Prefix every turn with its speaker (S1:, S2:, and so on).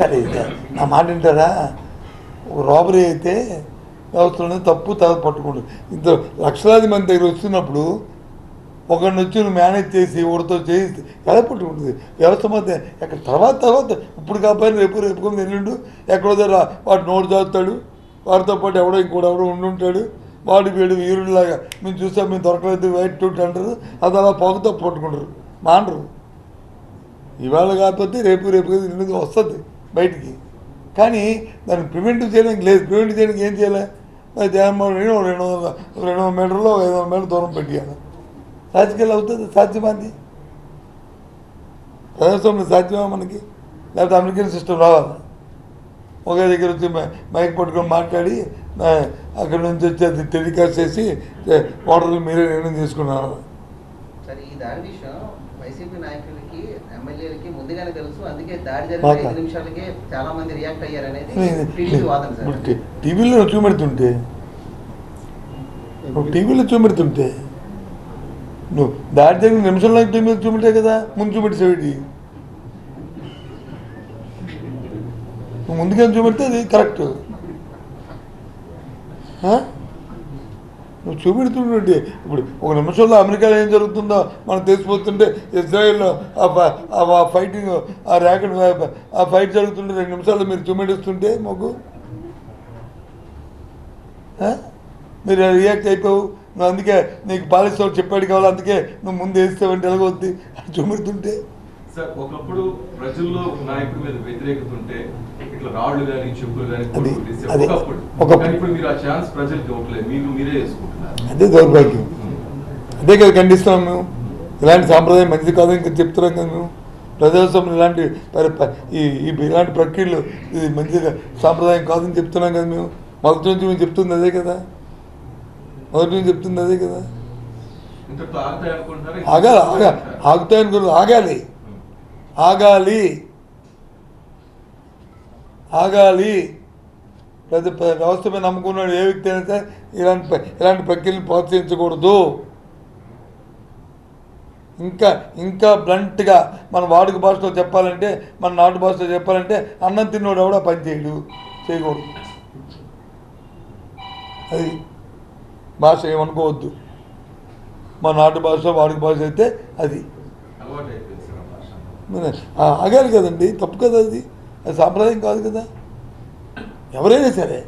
S1: సరే నా మాట వింటారా? ఒక రాబరీ అయితే వ్యవస్థలోనే తప్పు తర్వాత పట్టుకోండి ఇంత లక్షలాది మంది దగ్గర వస్తున్నప్పుడు ఒకరిని వచ్చి నువ్వు మేనేజ్ చేసి ఒకరితో చేసి ఎలా పట్టుకుంటుంది? వ్యవస్థ మధ్య ఎక్కడ తర్వాత తర్వాత ఇప్పుడు కాకపోయినా రేపు రేపు కొన్ని ఎల్లుండు ఎక్కడో దగ్గర వాడు నోటు చదువుతాడు వాడితో పాటు ఎవడో ఇంకోటి ఎవడో ఉండి ఉంటాడు. వాడు వీడు వీరుడిలాగా మేము చూసాం మేము దొరకలేదు వైట్ టూట్ అంటారు. అది అలా పొగతో పట్టుకుంటారు. మానరు. ఇవాళ కాకపోతే రేపు రేపు కాదు వస్తుంది బయటికి. కానీ దాన్ని ప్రివెంటివ్ చేయడానికి లేదు. ప్రివెంటివ్ చేయడానికి ఏం చేయాలి? మరి జగన్మోహన్ రెడ్డి ఒక రెండు వందల రెండు వందల మీటర్లో ఐదు వందల మీటర్ దూరం పెట్టాను రాజకీయాలు అవుతుంది సాధ్యమాది ప్రజాస్వామ్యం సాధ్యమా మనకి? లేకపోతే అమెరికన్ సిస్టమ్ రావాలి. ఒకే దగ్గర వచ్చి మైక్ పట్టుకొని మాట్లాడి అక్కడ నుంచి వచ్చి అది టెలికాస్ట్ చేసి ఓటర్లు మీరే నిర్ణయం తీసుకున్నారు.
S2: వైసీపీ నాయకులకి ఎమ్మెల్యేలకి ముందుగానే తెలుసు అందుకే దాడి జరిగిన? ఐదు నిమిషాలకే చాలా మంది రియాక్ట్ సార్
S1: టీ- టీవీలో చూపెడుతుంటే టీవీలో చూపెడుతుంటే నువ్వు దాడి జరిగిన నిమిషంలో టీవీ చూపెట్టే కదా ముందు చూపెట్టేసేవి నువ్వు ముందుగా చూపెడితే అది కరెక్ట్? నువ్వు చూపెడుతుంటే ఇప్పుడు ఒక నిమిషంలో అమెరికాలో ఏం జరుగుతుందో మనం తెలిసిపోతుంటే ఇజ్రాయెల్లో ఆ ఫైటింగ్ ఆ ర్యాకెట్ ఆ ఫైట్ జరుగుతుంటే రెండు నిమిషాల్లో మీరు చూపెడుస్తుంటే మాకు మీరు రియాక్ట్ అయిపోవు. నువ్వు అందుకే నీకు పాలిస్తావు చెప్పాడు కావాలి అందుకే నువ్వు ముందు వేస్తావంటే ఎలాగొద్ది చూపెడుతుంటే.
S3: సార్ ఒకప్పుడు ప్రజల్లో నాయకుడి మీద వ్యతిరేకత ఉంటే ఇట్లా రాళ్ళు కానీ చెప్పులు కానీ ఒకప్పుడు. ఇప్పుడు మీరు ఆ ఛాన్స్ ప్రజలకు ఇవ్వట్లేదు. మీరు మీరే చేసుకుంటున్నారు.
S1: అదే దౌర్భాగ్యం. అదే కదా ఖండిస్తున్నాం మేము. ఇలాంటి సాంప్రదాయం మంచిది కాదని ఇంకా చెప్తున్నాం కదా మేము. ప్రజాస్వామ్యం ఇలాంటి ఈ ఇలాంటి ప్రక్రియలు ఇది మంచిగా సాంప్రదాయం కాదని చెప్తున్నాం కదా మేము. మొదటి నుంచి మేము చెప్తుంది అదే కదా. మొదటి నుంచి చెప్తుంది అదే కదా. ఆగాలి ఆగా ఆగుతాయనుకున్న ఆగాలి. ఆగాలి. ఆగాలి. పెద్ద వ్యవస్థ మీద నమ్ముకున్నాడు ఏ వ్యక్తి అయినా సరే ఇలాంటి ఇలాంటి ప్రక్రియను ప్రోత్సహించకూడదు. ఇంకా ఇంకా బ్లంట్గా మన వాడుక భాషలో చెప్పాలంటే మన నాటు భాషలో చెప్పాలంటే అన్నం తిన్నోడు ఎవడా పని చేయడు చేయకూడదు. అది భాష ఏమనుకోవద్దు. మా నాటు భాష వాడుక భాష అయితే అది
S3: అలవాటు అయిపోయింది సార్ ఆ భాష
S1: మరి ఆగాలి కదండి. తప్పు కదా అది అది సాంప్రదాయం కాదు కదా. ఎవరైనా సరే.